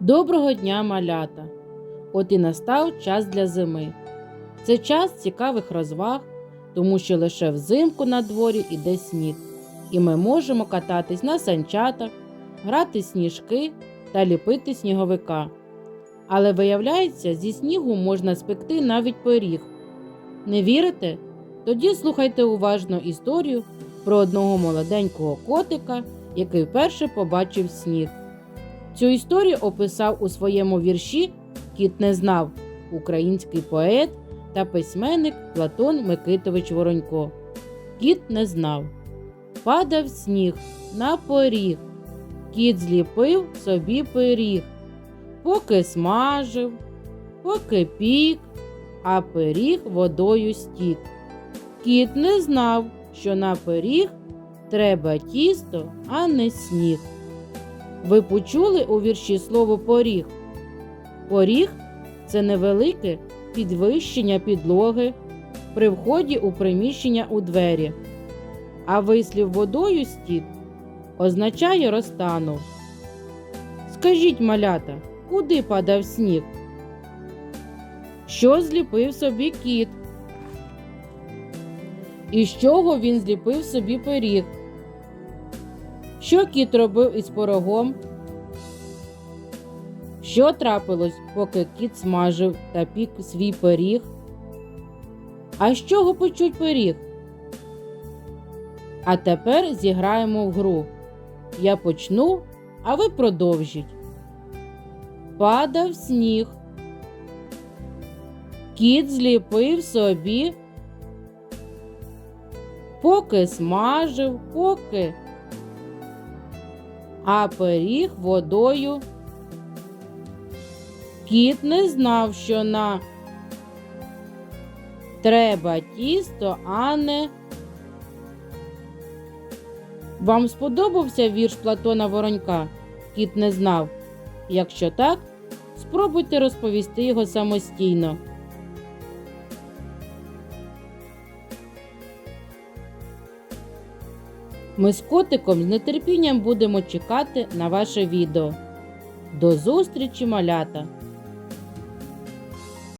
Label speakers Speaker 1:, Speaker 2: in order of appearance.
Speaker 1: Доброго дня, малята! От і настав час для зими. Це час цікавих розваг, тому що лише взимку на дворі іде сніг, і ми можемо кататись на санчатах, грати сніжки та ліпити сніговика. Але виявляється, зі снігу можна спекти навіть пиріг. Не вірите? Тоді слухайте уважно історію про одного молоденького котика, який вперше побачив сніг. Цю історію описав у своєму вірші Кіт не знав український поет та письменник Платон Микитович Воронько. Кіт не знав. Падав сніг на поріг. Кіт зліпив собі пиріг, поки смажив, поки пік, а пиріг водою стік. Кіт не знав, що на пиріг треба тісто, а не сніг. Ви почули у вірші слово поріг? Поріг це невелике підвищення підлоги при вході у приміщення у двері, а вислів водою стік означає розтанув. Скажіть, малята, куди падав сніг? Що зліпив собі кіт? І з чого він зліпив собі пиріг? Що кіт робив із порогом? Що трапилось, поки кіт смажив та пік свій пиріг? А з чого почуть пиріг? А тепер зіграємо в гру. Я почну, а ви продовжіть. Падав сніг. Кіт зліпив собі, поки смажив, поки а пиріг водою. Кіт не знав, що на треба тісто, а не. Вам сподобався вірш Платона Воронька? Кіт не знав. Якщо так, спробуйте розповісти його самостійно. Ми з котиком з нетерпінням будемо чекати на ваше відео. До зустрічі, малята!